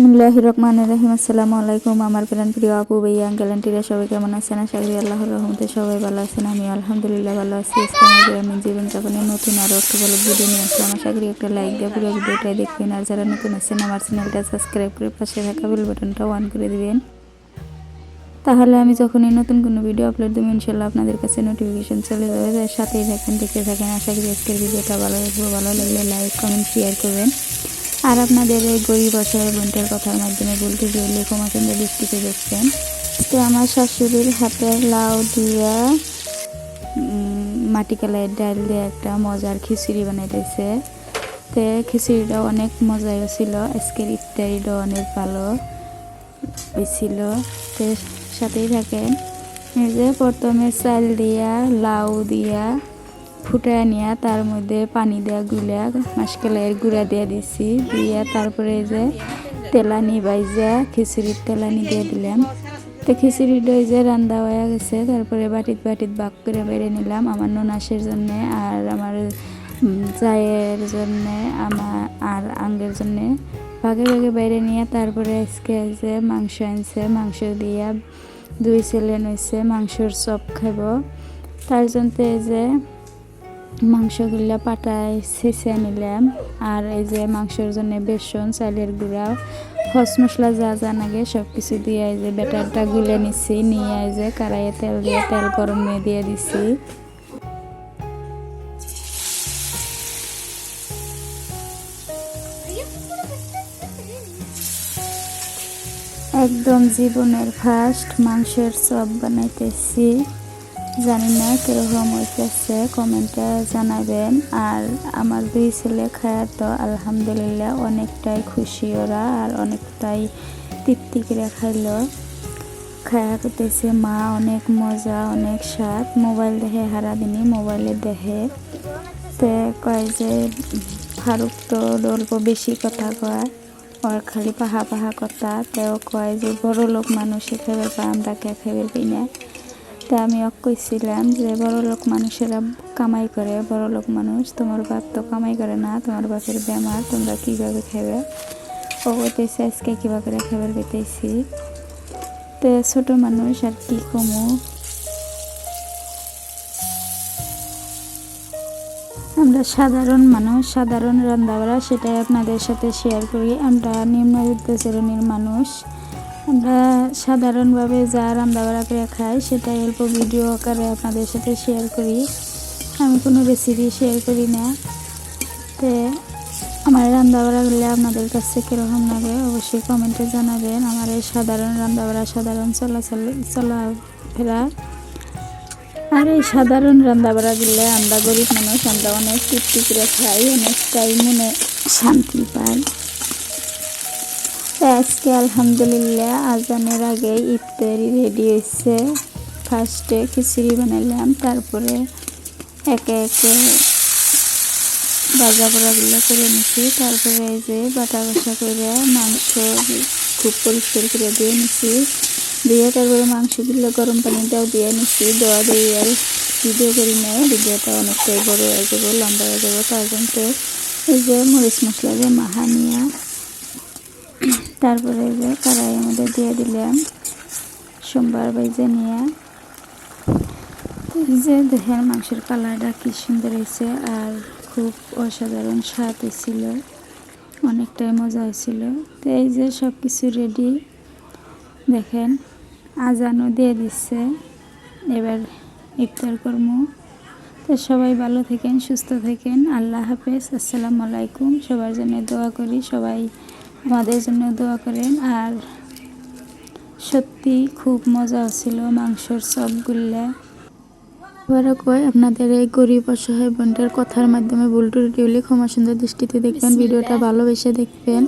বিসমিল্লাহ রহমান রহিম আসসালামু আলাইকুম আমার প্রাণ প্রিয় আপু ভাইয়া আঙ্কেল, আন্টিরা সবাই কেমন আছেন? আশা করি আল্লাহর রহমতে সবাই ভালো আছেন আমি আলহামদুলিল্লাহ ভালো আছি। আমাদের আমি জীবনযাপনের নতুন আরও একটা ভালো ভিডিও নিয়ে আসলাম। আশা করি একটা লাইক দিয়ে পুরো ভিডিওটাই দেখবেন। আর যারা নতুন আছেন, আমার চ্যানেলটা সাবস্ক্রাইব করে পাশে থাকা বেল বাটনটা অন করে দিবেন। তাহলে আমি যখনই নতুন কোনো ভিডিও আপলোড দেবো ইনশাল্লাহ আপনাদের কাছে নোটিফিকেশন চলে যাবে। সাথেই থাকেন দেখে থাকেন। আশা করি আজকের ভিডিওটা ভালো লাগবে ভালো লাগলে লাইক কমেন্ট শেয়ার করবেন। আর আপনাদের এই গরিব অসহায় বোনটার কথার মাধ্যমে বলতে গেলে ক্ষমা কেন্দ্র দৃষ্টিতে দেখছেন। তো আমার শাশুড়ির হাতে লাউ দিয়া মাটি কালাইয়ের ডাল দিয়ে একটা মজার খিচুড়ি বানাইতেছে। তো খিচুড়িটা অনেক মজাই হয়েছিল আজকের ইফতারিটাও অনেক ভালো হয়েছিল। তো সাথেই থাকেন। এই যে প্রথমে চাল দিয়া, লাউ দিয়া ফুটায় নিয়া তার মধ্যে পানি দেওয়া গুলা মাসকালাইয়ের গুঁড়া দিয়ে দিছি। দিয়া তারপরে যে তেলানি বাইজা, খিচুড়ির তেলানি দিয়ে দিলাম। তো খিচুড়িটা ওই যে রান্দা হয়ে গেছে। তারপরে বাটিত বাটিত বাক করে বেড়ে নিলাম আমার ননাসের জন্যে আর আমার জায়ের জন্যে, আমার আর আঙ্গের জন্যে। ভাগে ভাগে বাইরে নিয়ে তারপরে আজকে যে মাংস আনছে। মাংস দিয়া দুই ছেলে নইছে, মাংসর চপ খাব তার জন্য যে মাংসগুলা পাটায় ছেঁচে নিলাম। আর এই যে মাংসের জন্য বেসন, চালের গুঁড়া হস মশলা যা যা লাগে সব কিছু দিয়ে এই যে ব্যাটারটা গুলে নিচ্ছি নিয়ে এই যে কড়াইয়ে তেল দিয়ে, তেল গরম নিয়ে দিয়ে দিছি। একদম জীবনের ফার্স্ট মাংসের চপ বানাইতেছি। জানি না কীরকম হইতেছে কমেন্টে জানাবেন। আর আমার দুই ছেলে খায় তো আলহামদুলিল্লাহ অনেকটাই খুশি ওরা আর অনেকটাই তৃপ্তি করে খাইলো। খায়া করতেছে মা অনেক মজা, অনেক স্বাদ। মোবাইল দেখে হারা দিনই মোবাইলে দেখে তে কয় যে ফারুক তো অল্প বেশি কথা কয়, ওর খালি পাহা পাহা কথা। তেও কয় যে বড় লোক মানুষে খেবে পায় আমরা কে পাই না তা আমি অক কইছিলাম যে বড় লোক মানুষেরা কামাই করে। বড় লোক মানুষ, তোমার বাপ তো কামাই করে না, তোমার বাপের বেমার, তোমরা কীভাবে খাবে? ও বলতেছে, আজকে কীভাবে করে খাবার পেতেছি তো ছোটো মানুষ আর কি কমু? আমরা সাধারণ মানুষ, সাধারণ রান্নাবাড়া, সেটাই আপনাদের সাথে শেয়ার করি। আমরা নিম্নবিত্ত শ্রেণির মানুষ। আমরা সাধারণভাবে যা রান্নাবাড়া করে খাই, সেটাই অল্প ভিডিও আকারে আপনাদের সাথে শেয়ার করি। আমি কোনো রেসিপি শেয়ার করি না। তো আমার রান্নাবাড়াগুলো আপনাদের কাছে কীরকম লাগে, অবশ্যই কমেন্টে জানাবেন। আমার এই সাধারণ রান্নাবাড়া, সাধারণ চলাচল, চলাফেরা। আর এই সাধারণ রান্নাবাড়াগুলো আমরা গরিব মানুষ, আমরা অনেক তৃপ্তি করে খাই, অনেকটাই মনে শান্তি পাই। আজকে, আলহামদুলিল্লাহ। আজানের আগে ইফতারি রেডি হয়েছে। ফার্স্টে খিচুড়ি বানাইলাম, তারপরে একে একে ভাজা পোড়াগুলো করে নিছি। তারপরে এই যে বাটা বাসা করে মাংস খুব পরিষ্কার করে দিয়ে নিছি। দিয়ে তারপরে মাংসগুলো গরম পানিটাও দিয়ে নিছি। দেওয়া দিয়ে আর ভিডিও করি না ভিডিওটা অনেকটাই বড় হয়ে যাব, লম্বা হয়ে যাব, তার জন্য এই যে মরিচ মশলা দিয়ে মাখা নিয়ে তারপরে যে কড়াইয়ের মধ্যে দিয়ে দিলাম। সোমবার বাইজে নিয়ে। যে দেখেন মাংসের কালারটা কি সুন্দর হয়েছে আর খুব অসাধারণ স্বাদ হয়েছিল। অনেকটাই মজা হয়েছিল। তো এই যে সব কিছু রেডি দেখেন, আজানও দিয়ে দিচ্ছে। এবার ইফতার কর্ম। তো সবাই ভালো থাকেন, সুস্থ থাকেন। আল্লাহ হাফেজ। আসসালামু আলাইকুম। সবার জন্য দোয়া করি। সবাই আমাদের জন্য দোয়া করেন। আর সত্যি খুব মজা হচ্ছিল মাংসর চপগুলা। এবারও কয় আপনাদের এই গরিব অসহায় বোনটার কথার মাধ্যমে ভুল ত্রুটি ক্ষমা সুন্দর দৃষ্টিতে দেখবেন ভিডিওটা ভালোবেসে দেখবেন।